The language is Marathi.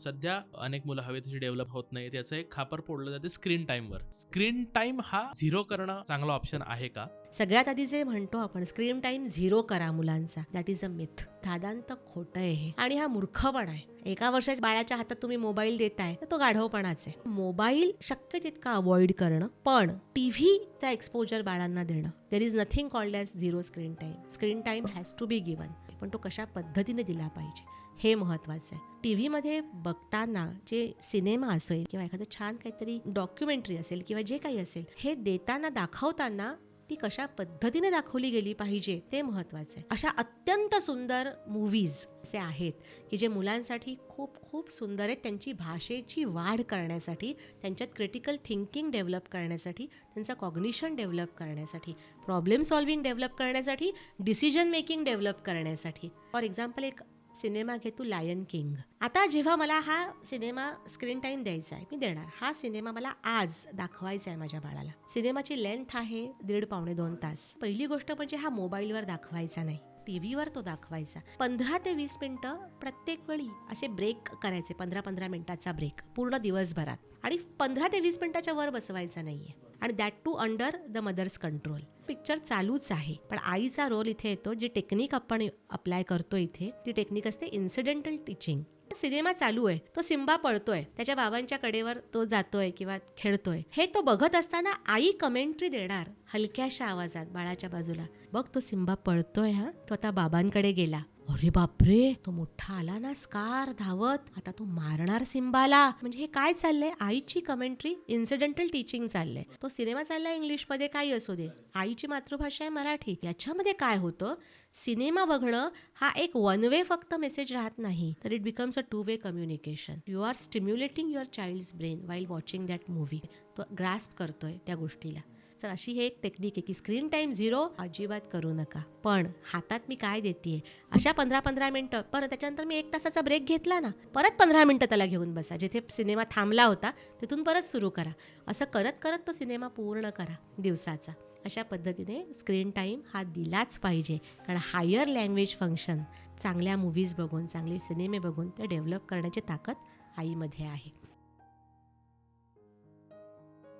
सध्या अनेक मुलं हवे तशी डेव्हलप होत नाही त्याचं एक खापर फोडलं जाते स्क्रीन टाइमवर स्क्रीन टाइम हा झिरो करणं चांगला ऑप्शन आहे का? सगळ्यात आधी जे म्हणतो आपण स्क्रीन टाइम झिरो करा मुलांचा. दॅट इज अ मिथ दादांत खोटं आहे हे. आणि हा मूर्खपणा आहे. एका वर्षाच्या बाळाच्या हातात तुम्ही मोबाईल देताय तर तो गाढवपणाच आहे. मोबाईल शक्य तितका अवॉइड करणं पण टीव्हीचा एक्सपोजर बाळांना देणं. There is nothing called as zero screen time screen time has to be given पण तो कशा पद्धतीने दिला पाहिजे हे महत्वाचं आहे. टी व्हीमध्ये बघताना जे सिनेमा असेल किंवा एखादं छान काहीतरी डॉक्युमेंटरी असेल किंवा जे काही असेल हे देताना दाखवताना ती कशा पद्धतीने दाखवली गेली पाहिजे ते महत्वाचं आहे. अशा अत्यंत सुंदर मूवीज असे आहेत की जे मुलांसाठी खूप खूप सुंदर आहेत. त्यांची भाषेची वाढ करण्यासाठी त्यांच्यात क्रिटिकल थिंकिंग डेव्हलप करण्यासाठी त्यांचं कॉग्निशन डेव्हलप करण्यासाठी प्रॉब्लेम सॉल्विंग डेव्हलप करण्यासाठी डिसिजन मेकिंग डेव्हलप करण्यासाठी. फॉर एक्झाम्पल एक सिनेमा घे तू लायन किंग आता जेव्हा मला हा सिनेमा स्क्रीन टाइम द्यायचा आहे मी देणार. हा सिनेमा मला आज दाखवायचा आहे माझ्या बाळाला. सिनेमाची लेंथ आहे दीड पावणे दोन तास. पहिली गोष्ट म्हणजे हा मोबाईलवर दाखवायचा नाही. टीव्हीवर तो दाखवायचा. पंधरा ते वीस मिनटं प्रत्येक वेळी असे ब्रेक करायचे पंधरा पंधरा मिनिटाचा ब्रेक पूर्ण दिवसभरात. आणि पंधरा ते वीस मिनिटाच्या वर बसवायचा नाहीये. आणि that too under the mother's control picture चालूच आहे. पण आईचा रोल इथे येतो जी टेक्निक आपण अप्लाय करतो इथे ती टेक्निक असते इन्सिडेंटल टीचिंग सिनेमा चालू आहे तो सिम्बा पळतोय त्याच्या बाबांच्या कडेवर तो जातोय किंवा खेळतोय. हे तो बघत असताना आई कमेंट्री देणार हलक्याशा आवाजात बाळाच्या बाजूला. बघ तो सिम्बा पळतोय हा? तो आता बाबांकडे गेला. अरे बापरे तो मोठा आला ना स्कार धावत. आता तो मारणार सिम्बाला म्हणजे हे काय चाललंय? आईची कमेंट्री इन्सिडेंटल टीचिंग चाललंय. तो सिनेमा चाललाय इंग्लिशमध्ये काही असू दे. आईची मातृभाषा आहे मराठी. याच्यामध्ये काय होतं? सिनेमा बघणं हा एक वन वे फक्त मेसेज राहत नाही. तर it becomes a two way communication you are stimulating your child's brain while watching that movie तो ग्रास्प करतोय त्या गोष्टीला. तर अशी हे एक टेक्निक आहे की स्क्रीन टाईम झिरो अजिबात करू नका. पण हातात मी काय देते अशा पंधरा पंधरा मिनटं. परत त्याच्यानंतर मी एक तासाचा ब्रेक घेतला ना परत पंधरा मिनटं त्याला घेऊन बसा. जिथे सिनेमा थांबला होता तिथून परत सुरू करा. असं करत करत तो सिनेमा पूर्ण करा दिवसाचा. अशा पद्धतीने स्क्रीन टाईम हा दिलाच पाहिजे. कारण हायर लँग्वेज फंक्शन चांगल्या मूवीज बघून चांगले सिनेमे बघून ते डेव्हलप करण्याची ताकद आईमध्ये आहे.